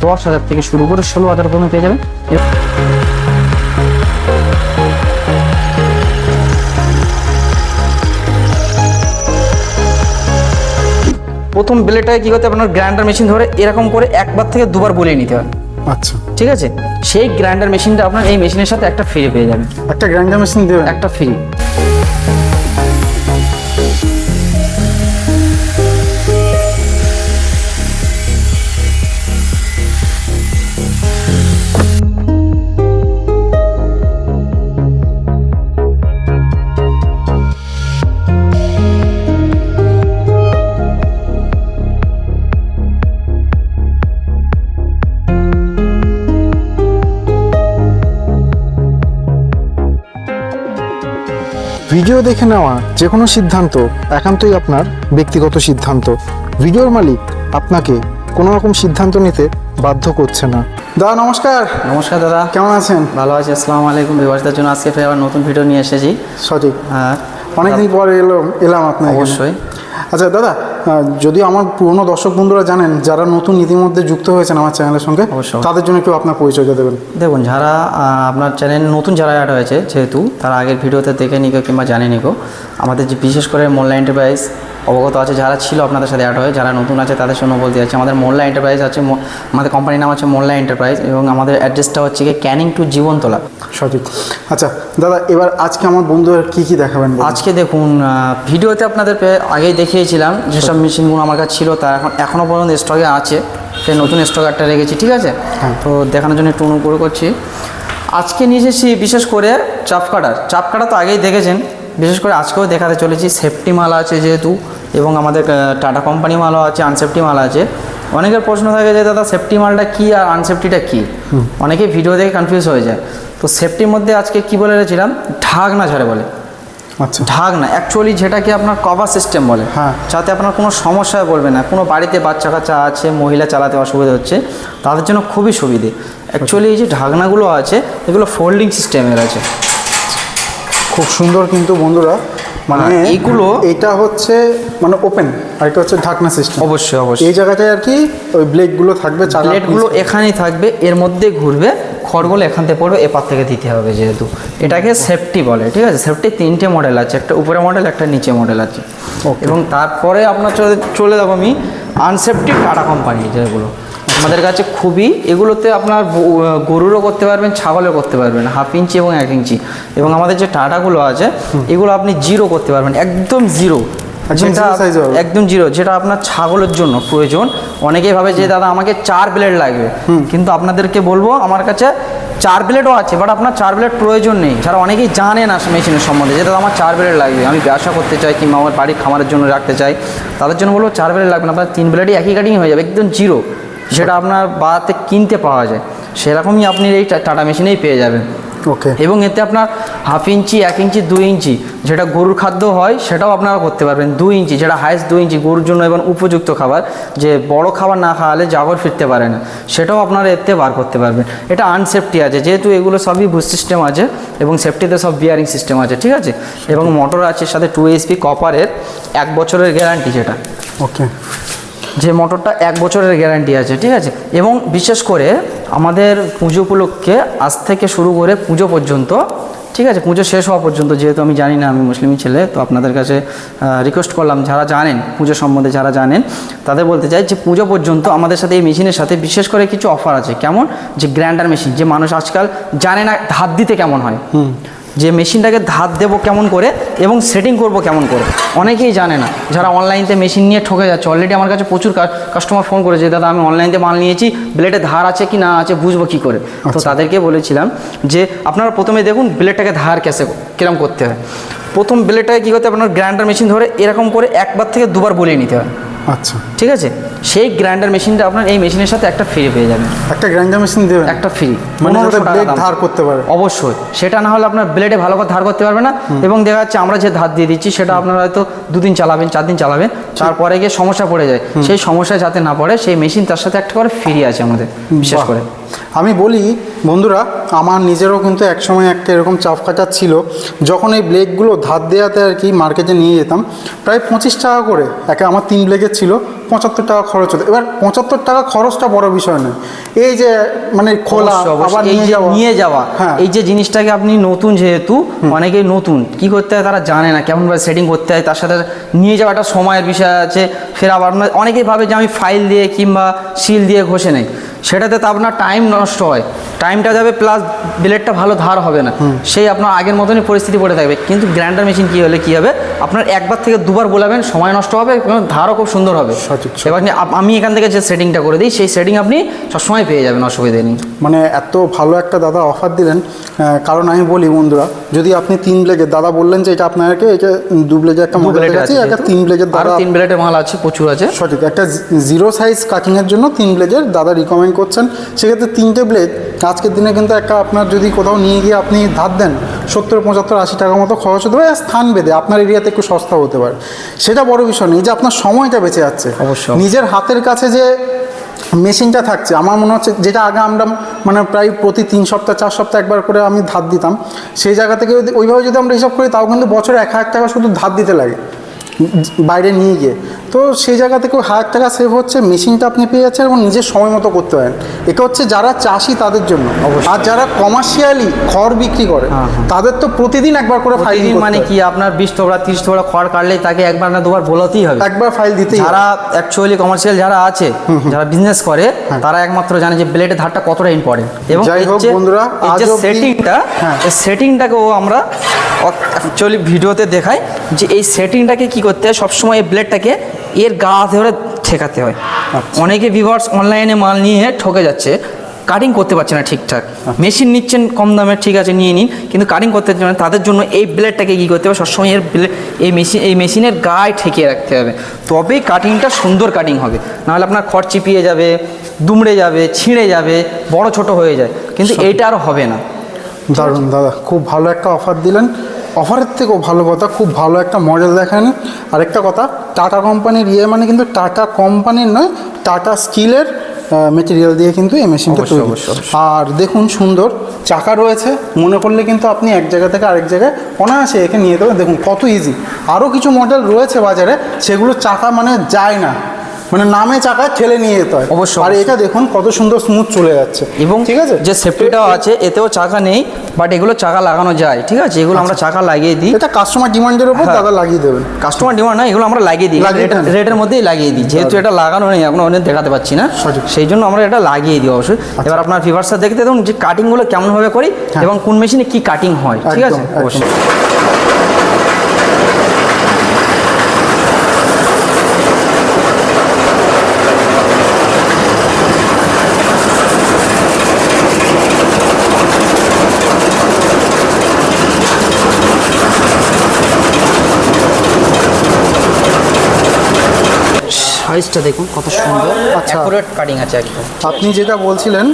দশ হাজার থেকে শুরু করে ষোলো হাজার পর্যন্ত পেয়ে যাবেন। প্রথম ব্লেডটাকে কি করতে আপনার গ্রাইন্ডার মেশিন ধরে এরকম করে একবার থেকে দুবার বলিয়ে নিতে হবে। আচ্ছা। ঠিক আছে? সেই গ্রাইন্ডার মেশিনটা আপনার এই মেশিনের সাথে একটা ফ্রি পেয়ে যাবেন। একটা গ্রাইন্ডার মেশিন দেবেন? একটা ফ্রি ভিডিও দেখে নেওয়া যে কোনো সিদ্ধান্ত একান্তই আপনার ব্যক্তিগত সিদ্ধান্ত। ভিডিওর মালিক আপনাকে কোনো রকম সিদ্ধান্ত নিতে বাধ্য করছে না। দাদা নমস্কার। নমস্কার দাদা। কেমন আছেন? ভালো আছি আসসালামু আলাইকুম। বিবাসদের জন্য আজকে ফের আবার নতুন ভিডিও নিয়ে এসেছি। সঠিক। হ্যাঁ। অনেকদিন পরে এলাম এলাম আপনার অবশ্যই। আচ্ছা দাদা যদিও আমার পুরনো দর্শক বন্ধুরা জানেন যারা নতুন ইতিমধ্যে যুক্ত হয়েছেন আমার চ্যানেলের সঙ্গে। তাদের জন্য একটু আপনার পরিচয়টা দেবেন দেখুন যারা আপনার চ্যানেল নতুন যারা অ্যাড হয়েছে যেহেতু তারা আগের ভিডিওতে দেখে নিকো কিংবা জানে নিকো আমাদের যে বিশেষ করে মোল্লা এন্টারপ্রাইজ অবগত আছে যারা ছিল আপনাদের সাথে অ্যাড হয়ে যারা নতুন আছে তাদের জন্য বলতে যাচ্ছি। আমাদের মোল্লা এন্টারপ্রাইজ আছে আমাদের কোম্পানির নাম আছে মোল্লা এন্টারপ্রাইজ এবং আমাদের অ্যাড্রেসটা হচ্ছে গিয়ে ক্যানিং টু জীবনতলা। সঠিক। আচ্ছা দাদা এবার আজকে আমার বন্ধুরা কি কি দেখাবেন আজকে দেখুন ভিডিওতে আপনাদের আগেই দেখিয়েছিলাম যেসব মেশিনগুলো আমার কাছে ছিল তা এখন এখনও পর্যন্ত স্টকে আছে। সে নতুন স্টক একটা রেখেছি ঠিক আছে? হ্যাঁ। তো দেখানোর জন্য একটু অনুগ্রহ করছি। আজকে নিয়ে এসেছি বিশেষ করে চাপ কাটার চাপ কাটা তো আগেই দেখেছেন বিশেষ করে আজকেও দেখাতে চলেছি সেফটি মাল আছে যেহেতু এবং আমাদের টাটা কোম্পানি মালও আছে আনসেফটি মাল আছে। অনেকের প্রশ্ন থাকে যে দাদা সেফটি মালটা কী আর আনসেফটিটা কী? অনেকে ভিডিও দেখে কনফিউজ হয়ে যায়। তো সেফটির মধ্যে আজকে কি বলে রেখেছিলাম? ঢাকনা ঝাড়ে বলে। আচ্ছা। ঢাকনা। অ্যাকচুয়ালি যেটাকে আপনার কভার সিস্টেম বলে হ্যাঁ। যাতে আপনার কোনো সমস্যায় পড়বে না কোনো বাড়িতে বাচ্চা কাচ্চা আছে মহিলা চালাতে অসুবিধা হচ্ছে তাদের জন্য খুবই সুবিধে। অ্যাকচুয়ালি এই যে ঢাকনাগুলো আছে এগুলো ফোল্ডিং সিস্টেমের আছে। খুব সুন্দর কিন্তু বন্ধুরা মানে হ্যাঁ, এইগুলো- এটা হচ্ছে মানে ওপেন আর এটা হচ্ছে ঢাকনা সিস্টেম অবশ্যই অবশ্যই। এই জায়গাটায় আর কি ওই ব্লেডগুলো থাকবে প্লেটগুলো এখানেই থাকবে এর মধ্যে ঘুরবে খড়গুলো এখান থেকে পড়বে এপার থেকে দিতে হবে যেহেতু। এটাকে সেফটি বলে ঠিক আছে? সেফটি তিনটে মডেল আছে একটা উপরে মডেল একটা নিচে মডেল আছে. এবং তারপরে আপনার চলে চলে যাব আমি আনসেফটি টাটা কোম্পানি যেগুলো। আমাদের কাছে খুবই এগুলোতে আপনার গরুরও করতে পারবেন ছাগলের করতে পারবেন হাফ ইঞ্চি এবং এক ইঞ্চি। এবং আমাদের যে টাটাগুলো আছে এগুলো আপনি জিরো করতে পারবেন একদম জিরো। একদম যেটা জিরো যেটা আপনার ছাগলের জন্য প্রয়োজন। অনেকেই ভাবে যে দাদা আমাকে চার প্লেট লাগবে। কিন্তু আপনাদেরকে বলব আমার কাছে চার প্লেটও আছে বাট আপনার চার প্লেট প্রয়োজন নেই। যারা অনেকেই জানে না মেশিনের সম্বন্ধে যে দাদা আমার চার ব্লেড লাগবে আমি ব্যবসা করতে চাই কিংবা আমার বাড়ির খামারের জন্য রাখতে চাই তাদের জন্য বলব চার প্লেট লাগবে না। আপনার তিন প্লেটই একই কাটিং হয়ে যাবে একদম জিরো। যেটা আপনার বাড়াতে কিনতে পাওয়া যায়। সেরকমই আপনি এই টাটা মেশিনেই পেয়ে যাবেন। ওকে। এবং এতে আপনার হাফ ইঞ্চি এক ইঞ্চি দুই ইঞ্চি যেটা গরুর খাদ্য হয় সেটাও আপনারা করতে পারবেন। দুই ইঞ্চি যেটা হাইস্ট দুই ইঞ্চি গরুর জন্য এবং উপযুক্ত খাবার যে বড় খাবার না খাওয়ালে জাগর ফিরতে পারে না। সেটাও আপনারা এতে বার করতে পারবেন। এটা আনসেফটি আছে যেহেতু এগুলো সবই বুস সিস্টেম আছে এবং সেফটিতে সব বিয়ারিং সিস্টেম আছে ঠিক আছে? এবং মোটর আছে সাথে টু এইচপি কপারের এক বছরের গ্যারান্টি যেটা। ওকে যে মোটরটা এক বছরের গ্যারান্টি আছে, ঠিক আছে? এবং বিশেষ করে আমাদের পুজো উপলক্ষে আজ থেকে শুরু করে পুজো পর্যন্ত, ঠিক আছে? পুজো শেষ হওয়া পর্যন্ত, যেহেতু আমি জানি না, আমি মুসলিম ছেলে, তো আপনাদের কাছে রিকোয়েস্ট করলাম, যারা জানেন, পুজো সম্বন্ধে যারা জানেন, তাদের বলতে চাই যে পুজো পর্যন্ত আমাদের সাথে এই মেশিনের সাথে বিশেষ করে কিছু অফার আছে। কেমন? যে গ্র্যান্ডার মেশিন যে মানুষ আজকাল জানে না হাত দিতে কেমন হয়। যে মেশিনটাকে ধার দেবো কেমন করে এবং সেটিং করব কেমন করে। অনেকেই জানে না যারা অনলাইনতে মেশিন নিয়ে ঠকে যাচ্ছে। অলরেডি আমার কাছে প্রচুর কাস্টমার ফোন করেছে দাদা আমি অনলাইনতে মাল নিয়েছি ব্লেডে ধার আছে কি না আছে বুঝব কী করে? তো তাদেরকে বলেছিলাম যে আপনারা প্রথমে দেখুন ব্লেডটাকে ধার কেসে কিরম করতে হয়? প্রথম ব্লেডটাকে কী করতে আপনার গ্রাইন্ডার মেশিন ধরে এরকম করে একবার থেকে দুবার বলিয়ে নিতে হয়। আচ্ছা। ঠিক আছে? সেই গ্রাইন্ডার মেশিনটা আপনার এই মেশিনের সাথে একটা ফ্রি পেয়ে যাবেন। একটা গ্রাইন্ডার মেশিন দেবেন? একটা ফ্রি মানে ব্লেড ধার করতে পারে। অবশ্যই। সেটা না হলে আপনার ব্লেডে ভালো করে ধার করতে পারবে না। এবং দেখা যাচ্ছে আমরা যে ধার দিয়ে দিচ্ছি সেটা আপনারা হয়তো দুদিন চালাবেন চার দিন চালাবেন তারপরে গিয়ে সমস্যা পড়ে যায়। সেই সমস্যা যাতে না পড়ে সেই মেশিন তার সাথে একটা করে ফ্রি আছে আমাদের বিশেষ করে। আমি বলি বন্ধুরা আমার নিজেরও কিন্তু একসময় একটা এরকম চাপ কাটার ছিল। যখন এই ব্লেকগুলো ধার দেওয়াতে আর কি মার্কেটে নিয়ে যেতাম প্রায় পঁচিশ টাকা করে একে আমার তিন ব্লেকের ছিল পঁচাত্তর টাকা খরচ হতো। এবার পঁচাত্তর টাকা খরচটা বড় বিষয় নয়। এই যে মানে খোলা। আবার নিয়ে যাওয়া। হ্যাঁ। এই যে জিনিসটাকে আপনি নতুন যেহেতু অনেকেই নতুন কি করতে হয় তারা জানে না কেমন ভাবে সেটিং করতে হয় তার সাথে নিয়ে যাওয়াটা সময়ের বিষয় আছে ফের আবার অনেকেই ভাবে যে আমি ফাইল দিয়ে কিংবা সিল দিয়ে ঘষে নেই। সেটাতে তো আপনার টাইম নষ্ট হয়। টাইমটা যাবে প্লাস ব্লেডটা ভালো ধার হবে না। সেই আপনার আগের মতনই পরিস্থিতি পড়ে থাকবে। কিন্তু গ্রাইন্ডার মেশিন কি হলে কি হবে? আপনার একবার থেকে দুবার বোলাবেন সময় নষ্ট হবে এবং ধারও খুব সুন্দর হবে। এবার আমি এখান থেকে যে সেটিংটা করে দিই সেই সেটিং আপনি সবসময় পেয়ে যাবেন অসুবিধে নেই। মানে এত ভালো একটা দাদা অফার দিলেন কারণ আমি বলি বন্ধুরা যদি আপনি তিন ব্লেগের দাদা বললেন যে এটা আপনাকে এটা দু ব্লেগের একটা মডেল আছে একটা তিন ব্লেগের দাদা তিন ব্লেডের মাল আছে প্রচুর আছে। সঠিক একটা জিরো সাইজ কাটিংয়ের জন্য তিন ব্লেডের দাদা রিকমেন্ড করছেন সেক্ষেত্রে তিনটে ব্লেড আজকের দিনে কিন্তু একটা আপনার যদি কোথাও নিয়ে গিয়ে আপনি ধার দেন সত্তর পঁচাত্তর আশি টাকা মতো খরচ হতে পারে স্থান বেঁধে আপনার এরিয়াতে একটু সস্তা হতে পারে। সেটা বড় বিষয় নেই যে আপনার সময়টা বেঁচে যাচ্ছে। অবশ্যই। নিজের হাতের কাছে যে মেশিনটা থাকছে আমার মনে হচ্ছে যেটা আগে আমরা মানে প্রায় প্রতি তিন সপ্তাহ চার সপ্তাহ একবার করে আমি ধার দিতাম সেই জায়গা থেকে যদি ওইভাবে যদি আমরা হিসাব করি তাও কিন্তু বছরে এক হাজার টাকা শুধু ধার দিতে লাগে। বাইরে নিয়ে গিয়ে। তো সেই জায়গা থেকে হাজার টাকা সেভ হচ্ছে মেশিনটা আপনি পেয়ে যাচ্ছেন এবং নিজের সময় মতো করতে পারেন। এটা হচ্ছে যারা চাষি তাদের জন্য। আর যারা কমার্শিয়ালি খড় বিক্রি করে তাদের তো প্রতিদিন একবার করে ফাইল মানে কি আপনার বিশ থোবড়া তিরিশ থোবড়া খড় কাটলেই তাকে একবার না দুবার বলাতেই হবে। একবার ফাইল দিতে যারা অ্যাকচুয়ালি কমার্শিয়াল যারা আছে যারা বিজনেস করে তারা একমাত্র জানে যে ব্লেডের ধারটা কতটা ইম্পর্টেন্ট এবং যাই এর হোক বন্ধুরা, সেটিংটা হ্যাঁ। সেটিংটাকেও আমরা অ্যাকচুয়ালি ভিডিওতে দেখায় যে এই সেটিংটাকে কি করতে হয় সবসময় এই ব্লেডটাকে এর গা ধরে ঠেকাতে হয়। আচ্ছা। অনেকে ভিভার্স অনলাইনে মাল নিয়ে ঠকে যাচ্ছে কাটিং করতে পারছে না ঠিকঠাক। আচ্ছা। মেশিন নিচ্ছেন কম দামে ঠিক আছে নিয়ে নিন কিন্তু কাটিং করতে পারছে না তাদের জন্য এই ব্লেডটাকে কী করতে হবে সবসময় এর ব্লেড এই মেশিন এই মেশিনের গায়ে ঠেকিয়ে রাখতে হবে। তবেই কাটিংটা সুন্দর কাটিং হবে। নাহলে আপনার খড় চিপিয়ে যাবে দুমড়ে যাবে ছিঁড়ে যাবে বড় ছোট হয়ে যায়। কিন্তু এইটা আর হবে না। দারুণ দাদা খুব ভালো একটা অফার দিলেন। অফারের থেকেও ভালো কথা খুব ভালো একটা মডেল দেখান আরেকটা কথা টাটা কোম্পানির ইয়ে মানে কিন্তু টাটা কোম্পানির নয় টাটা স্কিলের মেটেরিয়াল দিয়ে কিন্তু এই মেশিনটা তৈরি। আর দেখুন সুন্দর চাকা রয়েছে। মনে করলে কিন্তু আপনি এক জায়গা থেকে আরেক জায়গায় অনায়াসে একে নিয়ে পারেন দেখুন কত ইজি আরও কিছু মডেল রয়েছে বাজারে সেগুলো চাকা মানে যায় না। মানে নামে চাকা ঠেলে নিয়ে যেতে হয়। অবশ্যই, আর এটা দেখুন কত সুন্দর স্মুথ চলে যাচ্ছে। এবং ঠিক আছে? যে সেফটিটাও আছে এতেও চাকা নেই বাট এগুলো চাকা লাগানো যায় ঠিক আছে? এগুলো আমরা চাকা লাগিয়ে দিই। এটা কাস্টমার ডিমান্ডের উপর হ্যাঁ। দাদা লাগিয়ে দেবেন। কাস্টমার ডিমান্ড না এগুলো আমরা লাগিয়ে দিই? রেটের মধ্যেই লাগিয়ে দিই। যেহেতু এটা লাগানো নেই এখন অনেক দেখাতে পাচ্ছি না। আচ্ছা। সেই জন্য আমরা এটা লাগিয়ে দিই অবশ্যই। এবার আপনার ফিভার্সটা দেখতে দেখুন যে কাটিংগুলো কেমনভাবে করি হ্যাঁ। এবং কোন মেশিনে কি কাটিং হয় ঠিক আছে। অবশ্যই। সাইজটা দেখুন কত সুন্দর। আচ্ছা। অ্যাকুরেট কাটিং আছে একদম। আপনি যেটা বলছিলেন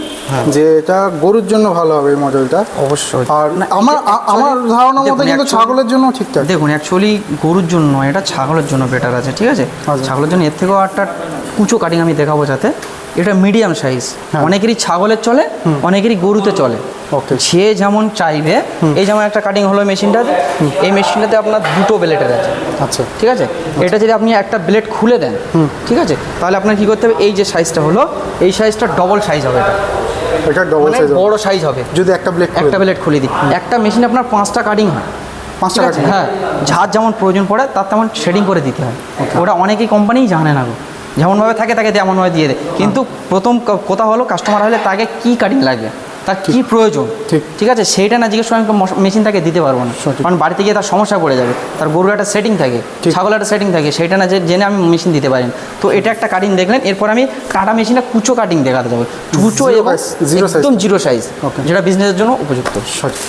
যে এটা গরুর জন্য ভালো হবে এই মডেলটা অবশ্যই। আর আমার আমার ধারণা মতো কিন্তু ছাগলের জন্য ঠিকঠাক। দেখুন অ্যাকচুয়ালি গরুর জন্য এটা ছাগলের জন্য বেটার আছে ঠিক আছে? আচ্ছা। ছাগলের জন্য এর থেকেও একটা কুচো কাটিং আমি দেখাবো যাতে। এটা মিডিয়াম সাইজ হ্যাঁ। অনেকেরই ছাগলের চলে অনেকেরই গরুতে চলে। সে যেমন চাইবে এই যেমন একটা কাটিং হলো মেশিনটাতে এই মেশিনটাতে আপনার দুটো ব্লেডের আছে। আচ্ছা। ঠিক আছে? এটা যদি আপনি একটা ব্লেড খুলে দেন ঠিক আছে? তাহলে আপনার কি করতে হবে? এই যে সাইজটা হলো এই সাইজটা ডবল সাইজ হবে এটা। এটা ডবল মানে সাইজ বড় সাইজ হবে। যদি একটা ব্লেক একটা ব্লেড খুলে দিই। একটা মেশিনে আপনার পাঁচটা কাটিং হয়। পাঁচটা হ্যাঁ যার যেমন প্রয়োজন পড়ে তার তেমন শেডিং করে দিতে হয়। ওটা অনেকেই কোম্পানিই জানে না গো। যেমনভাবে থাকে তাকে তেমনভাবে দিয়ে দেয়। কিন্তু প্রথম কথা হলো কাস্টমার হলে তাকে কি কাটিং লাগবে? তার কি প্রয়োজন? ঠিক। ঠিক আছে? সেইটা না জিজ্ঞেস করে আমি মেশিন তাকে দিতে পারব না। কারণ বাড়িতে গিয়ে তার সমস্যা পড়ে যাবে। তার গরুর একটা সেটিং থাকে ঠিক। ছাগলের একটা সেটিং থাকে সেইটা না যে জেনে আমি মেশিন দিতে পারি তো এটা একটা কাটিং দেখলেন এরপর আমি কাটা মেশিনে কুচো কাটিং দেখাতে যাব। কুচো এবং একদম জিরো সাইজ. যেটা বিজনেসের জন্য উপযুক্ত। সঠিক।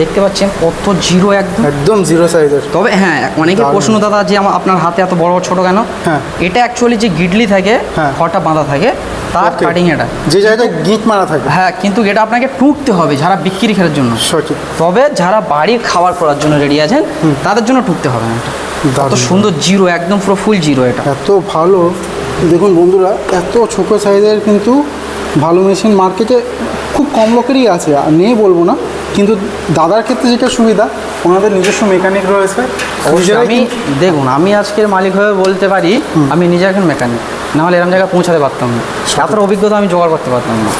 দেখতে পাচ্ছেন কত জিরো একদম। একদম জিরো সাইজের। তবে হ্যাঁ অনেকে প্রশ্ন দাদা যে আমার আপনার হাতে এত বড় ছোট কেন? হ্যাঁ। এটা অ্যাকচুয়ালি যে গিডলি থাকে হ্যাঁ। খড়টা বাঁধা থাকে তার. কাটিং এটা। যে জায়গায় গিট মারা থাকে। হ্যাঁ কিন্তু এটা আপনাকে টুকতে হবে যারা বিক্রি খেলার জন্য। সঠিক। তবে যারা বাড়ির খাবার করার জন্য রেডি আছেন তাদের জন্য টুকতে হবে না এটা। কত সুন্দর জিরো একদম পুরো ফুল জিরো এটা। এত ভালো। দেখুন বন্ধুরা এত ছোট সাইজের কিন্তু ভালো মেশিন মার্কেটে খুব কম লোকেরই আছে। আর নেই বলব না। কিন্তু দাদার ক্ষেত্রে যেটা সুবিধা ওনাদের নিজস্ব মেকানিক রয়েছে। আমি দেখুন আমি আজকের মালিক হয়ে বলতে পারি আমি নিজে একজন মেকানিক নাহলে এরকম জায়গায় পৌঁছাতে পারতাম না। এতটা অভিজ্ঞতা আমি জোগাড় করতে পারতাম না।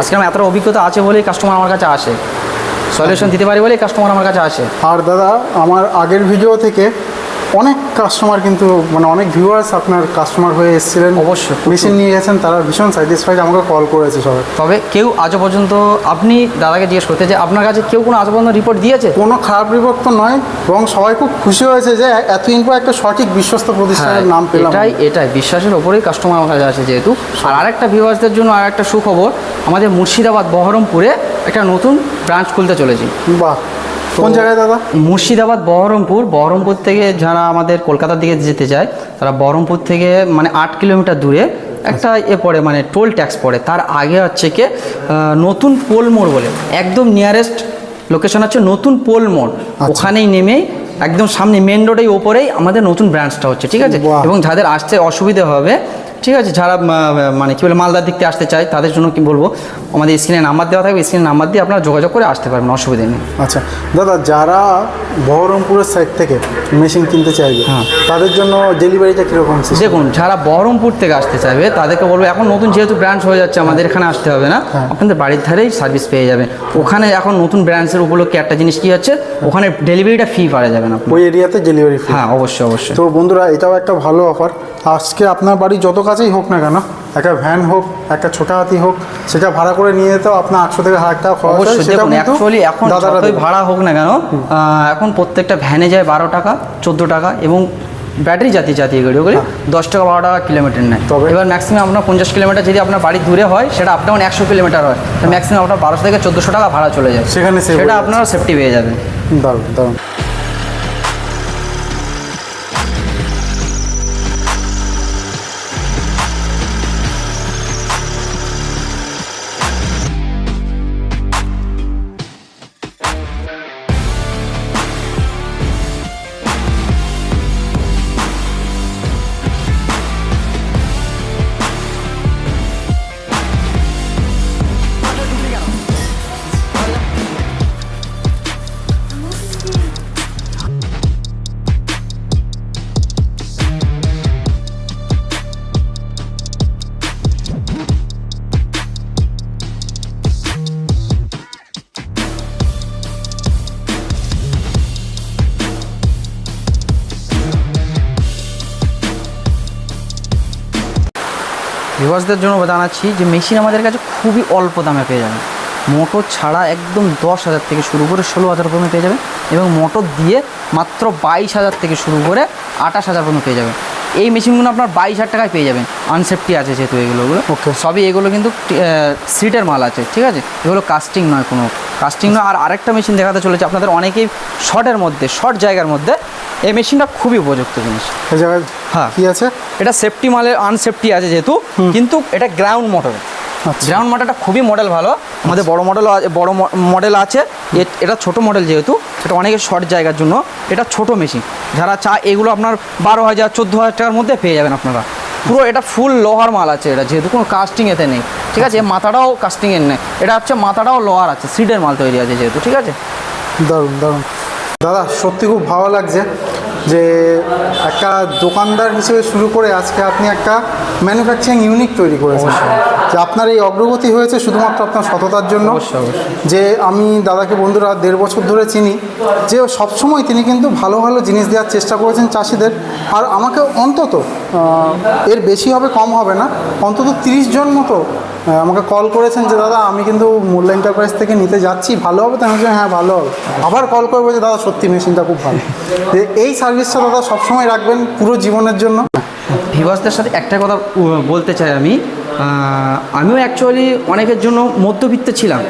আজকে আমার এতটা অভিজ্ঞতা আছে বলেই কাস্টমার আমার কাছে আসে। সলিউশন দিতে পারি বলেই কাস্টমার আমার কাছে আসে। আর দাদা আমার আগের ভিডিও থেকে অনেক কাস্টমার কিন্তু মানে অনেক ভিউয়ার্স আপনার কাস্টমার হয়ে এসেছিলেন। অবশ্যই। মেশিন নিয়ে গেছেন তারা ভীষণ স্যাটিসফাইড আমাকে কল করেছে সবাই। তবে কেউ আজও পর্যন্ত আপনি দাদাকে জিজ্ঞেস করতে যে আপনার কাছে কেউ কোনো আজও পর্যন্ত রিপোর্ট দিয়েছে? কোনো খারাপ রিপোর্ট তো নয় এবং সবাই খুব খুশি হয়েছে যে এতদিন পর একটা সঠিক বিশ্বস্ত প্রতিষ্ঠানের নাম পেলাম হ্যাঁ, এটাই এটাই বিশ্বাসের ওপরেই কাস্টমার আমার কাছে আছে যেহেতু। আর আরেকটা ভিউয়ার্সদের জন্য আর একটা সুখবর আমাদের মুর্শিদাবাদ বহরমপুরে একটা নতুন ব্রাঞ্চ খুলতে চলেছি। বাহ। কোন জায়গায় দাদা? মুর্শিদাবাদ বহরমপুর। বহরমপুর থেকে যারা আমাদের কলকাতার দিকে যেতে চায় তারা বহরমপুর থেকে মানে আট কিলোমিটার দূরে একটা এ পড়ে মানে টোল ট্যাক্স পড়ে। তার আগে হচ্ছে কি নতুন পোল মোড় বলে একদম নিয়ারেস্ট লোকেশন হচ্ছে নতুন পোল মোড়। ওখানেই নেমেই একদম সামনে মেন রোডের ওপরেই আমাদের নতুন ব্রাঞ্চটা হচ্ছে ঠিক আছে? এবং যাদের আসতে অসুবিধা হবে ঠিক আছে যারা মানে কী বলে মালদার দিক থেকে আসতে চায় তাদের জন্য কি বলব আমাদের স্ক্রিনে নাম্বার দেওয়া থাকবে স্ক্রিনে নাম্বার দিয়ে আপনারা যোগাযোগ করে আসতে পারবেন অসুবিধা নেই আচ্ছা দাদা যারা বহরমপুরের সাইড থেকে মেশিন কিনতে চাইবে হ্যাঁ। তাদের জন্য ডেলিভারিটা কীরকম? দেখুন যারা বহরমপুর থেকে আসতে চাইবে তাদেরকে বলব এখন নতুন যেহেতু ব্রাঞ্চ হয়ে যাচ্ছে আমাদের এখানে আসতে হবে না হ্যাঁ। আপনাদের বাড়ির ধারেই সার্ভিস পেয়ে যাবেন ওখানে এখন নতুন ব্রাঞ্চের উপলক্ষে একটা জিনিস কি হচ্ছে ওখানে ডেলিভারিটা ফি পাওয়া যাবে না। ওই এরিয়াতে ডেলিভারি ফ্রি হ্যাঁ অবশ্যই অবশ্যই তো বন্ধুরা এটাও একটা ভালো অফার আজকে আপনার বাড়ি যত কাছেই হোক না কেন একটা ভ্যান হোক একটা ছোট হাতি হোক সেটা ভাড়া করে নিয়ে যেতেও আপনার আটশো থেকে হাজার টাকা খরচ হয় অবশ্যই এখন যতই ভাড়া হোক না কেন এখন প্রত্যেকটা ভ্যানে যায় বারো টাকা চোদ্দ টাকা এবং ব্যাটারি জাতীয় জাতীয় গাড়ি ওগুলি দশ টাকা বারো টাকা কিলোমিটার নেয়। তবে? এবার ম্যাক্সিমাম আপনার পঞ্চাশ কিলোমিটার যদি আপনার বাড়ি দূরে হয় সেটা আপ ডাউন একশো কিলোমিটার হয়। তো ম্যাক্সিমাম আপনার বারোশো থেকে চোদ্দোশো টাকা ভাড়া চলে যায়। সেখানে সেটা হয়ে আপনারা সেফটি পেয়ে যাবেন। দারুণ দারুণ। ভিউয়ার্সদের জন্য জানাচ্ছি যে মেশিন আমাদের কাছে খুবই অল্প দামে পেয়ে যাবেন মোটর ছাড়া একদম দশ হাজার থেকে শুরু করে ষোলো হাজার পর্যন্ত পেয়ে যাবেন এবং মোটর দিয়ে মাত্র বাইশ হাজার থেকে শুরু করে আঠাশ হাজার পর্যন্ত পেয়ে যাবেন এই মেশিনগুলো আপনার বাইশ হাজার টাকায় পেয়ে যাবেন। আনসেফটি আছে যেহেতু এগুলোগুলো। Okay. সবই এগুলো কিন্তু সিটের মাল আছে ঠিক আছে? এগুলো কাস্টিং নয় কোনো। কাস্টিং নয়। আর আরেকটা মেশিন দেখাতে চলেছে আপনাদের অনেকেই শর্টের মধ্যে শর্ট জায়গার মধ্যে। এই মেশিনটা খুবই উপযুক্ত জিনিস। হ্যাঁ। কি আছে? এটা সেফটি মালের আনসেফটি আছে যেহেতু কিন্তু এটা গ্রাউন্ড মোটর আচ্ছা। গ্রাউন্ড মোটরটা খুবই মডেল ভালো। আমাদের বড় মডেল বড় মডেল আছে। এটা ছোট মডেল যেহেতু এটা অনেকের শর্ট জায়গার জন্য। এটা ছোট মেশিন যারা চা এগুলো আপনার বারো হাজার চোদ্দ হাজার টাকার মধ্যে পেয়ে যাবেন আপনারা। পুরো এটা ফুল লোহার মাল আছে এটা। যেহেতু কোনো কাস্টিং এতে নেই। ঠিক আছে? এর মাথাটাও কাস্টিংয়ের নেই। এটা হচ্ছে মাথাটাও লোহার আছে। সিডের মাল তৈরি আছে যেহেতু। ঠিক আছে? দারুণ দারুণ। দাদা সত্যি খুব ভালো লাগছে। যে একটা দোকানদার হিসেবে শুরু করে আজকে আপনি একটা ম্যানুফ্যাকচারিং ইউনিট তৈরি করেছেন। যে আপনার এই অগ্রগতি হয়েছে শুধুমাত্র আপনার সততার জন্য। যে আমি দাদাকে বন্ধুরা দেড় বছর ধরে চিনি যে সবসময় তিনি কিন্তু ভালো ভালো জিনিস দেওয়ার চেষ্টা করেছেন চাষিদের। আর আমাকে অন্তত এর বেশি হবে কম হবে না অন্তত তিরিশ জন মতো আমাকে কল করেছেন যে, দাদা, আমি কিন্তু মূল্য এন্টারপ্রাইজ থেকে নিতে যাচ্ছি, ভালো হবে? তো হ্যাঁ ভালো হবে। আবার কল করব যে, দাদা, সত্যি মেশিনটা খুব ভালো। এই সার্ভিসটা দাদা সবসময় রাখবেন পুরো জীবনের জন্য। ভিভাসদের সাথে একটা কথা বলতে চাই আমি। আমিও অ্যাকচুয়ালি অনেকের জন্য মধ্যবিত্ত ছিলাম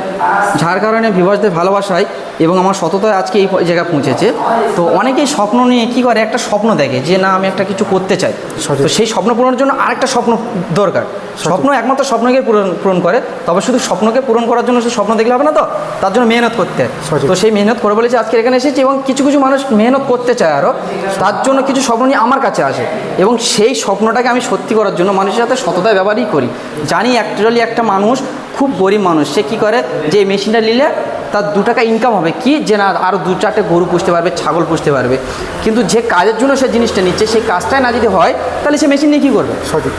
যার কারণে বিভাসদের ভালোবাসায় এবং আমার সততায় আজকে এই জায়গায় পৌঁছেছে। তো অনেকেই স্বপ্ন নিয়ে কী করে একটা স্বপ্ন দেখে যে না আমি একটা কিছু করতে চাই। তো সেই স্বপ্ন পূরণের জন্য আরেকটা স্বপ্ন দরকার। স্বপ্ন একমাত্র স্বপ্নকে পূরণ পূরণ করে তবে শুধু স্বপ্নকে পূরণ করার জন্য শুধু স্বপ্ন দেখলে হবে না তো? তার জন্য মেহনত করতে। হয়। তো সেই মেহনত করে বলেছে আজকে এখানে এসেছি এবং কিছু কিছু মানুষ মেহনত করতে চায় আরও তার জন্য কিছু স্বপ্ন নিয়ে আমার কাছে আসে। এবং সেই স্বপ্নটাকে আমি সত্যি করার জন্য মানুষের সাথে সততা ব্যবহারই করি। জানি অ্যাকচুয়ালি একটা মানুষ খুব গরিব মানুষ। সে কী করে? যে মেশিনটা নিলে তার দু টাকা ইনকাম হবে। কি যে না আরও দু চারটে গরু পুষতে পারবে ছাগল পুষতে পারবে। কিন্তু যে কাজের জন্য সে জিনিসটা নিচ্ছে সেই কাজটাই না যদি হয় তাহলে সে মেশিন নিয়ে কী করবে? সঠিক।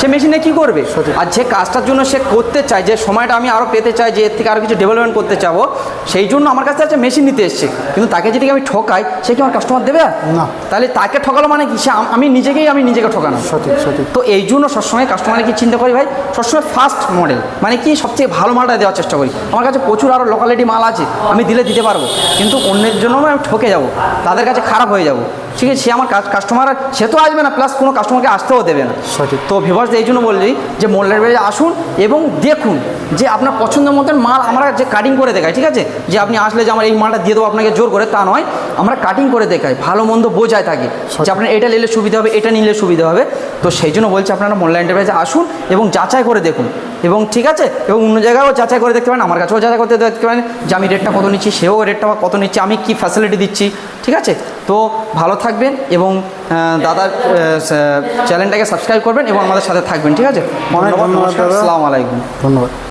সে মেশিনে কী করবে? সঠিক। আর যে কাজটার জন্য সে করতে চায় যে সময়টা আমি আরও পেতে চাই যে এর থেকে আরও কিছু ডেভেলপমেন্ট করতে চাবো সেই জন্য আমার কাছে আছে মেশিন নিতে এসছে। কিন্তু তাকে যদি আমি ঠকাই সে কি আমার কাস্টমার দেবে? না। তাহলে তাকে ঠকালো মানে কি? সে আম- আমি নিজেকেই আমি নিজেকে ঠকানো। সঠিক সঠিক। তো এই জন্য সবসময় কাস্টমারে কি চিন্তা করি ভাই? সবসময় ফার্স্ট মডেল মানে কি সবচেয়ে ভালো মালটা দেওয়ার চেষ্টা করি। আমার কাছে প্রচুর আরও লোকালিটি মাল আছে, আমি দিলে দিতে পারব। কিন্তু অন্যের জন্য আমি ঠকে যাব, তাদের কাছে খারাপ হয়ে যাব। ঠিক আছে সে আমার কাস্টমার সে তো আসবে না প্লাস কোনো কাস্টমারকে আসতেও দেবে না। সঠিক। তো ভিভার্স এই জন্য বললি যে মোল্লার বাড়ি আসুন এবং দেখুন যে আপনার পছন্দের মতন মাল আমরা যে কাটিং করে দেখাই ঠিক আছে? যে আপনি আসলে যে আমার এই মালটা দিয়ে দেবো আপনাকে জোর করে তা নয়। আমরা কাটিং করে দেখাই ভালো মন্দ বোঝায় থাকে যে আপনার এটা নিলে সুবিধা হবে এটা নিলে সুবিধা হবে। তো সেই জন্য বলছি আপনারা মোল্লা এন্টারপ্রাইজে আসুন এবং যাচাই করে দেখুন। এবং ঠিক আছে? এবং অন্য জায়গায়ও যাচাই করে দেখতে পারেন আমার কাছেও যাচাই করতে দেখতে পারেন যে আমি রেটটা কত নিচ্ছি সেও রেটটা কত নিচ্ছি আমি কি ফ্যাসিলিটি দিচ্ছি ঠিক আছে? তো ভালো থাকবেন এবং দাদার চ্যানেলটাকে সাবস্ক্রাইব করবেন এবং আমাদের সাথে থাকবেন ঠিক আছে? ধন্যবাদ আসসালামু আলাইকুম। ধন্যবাদ।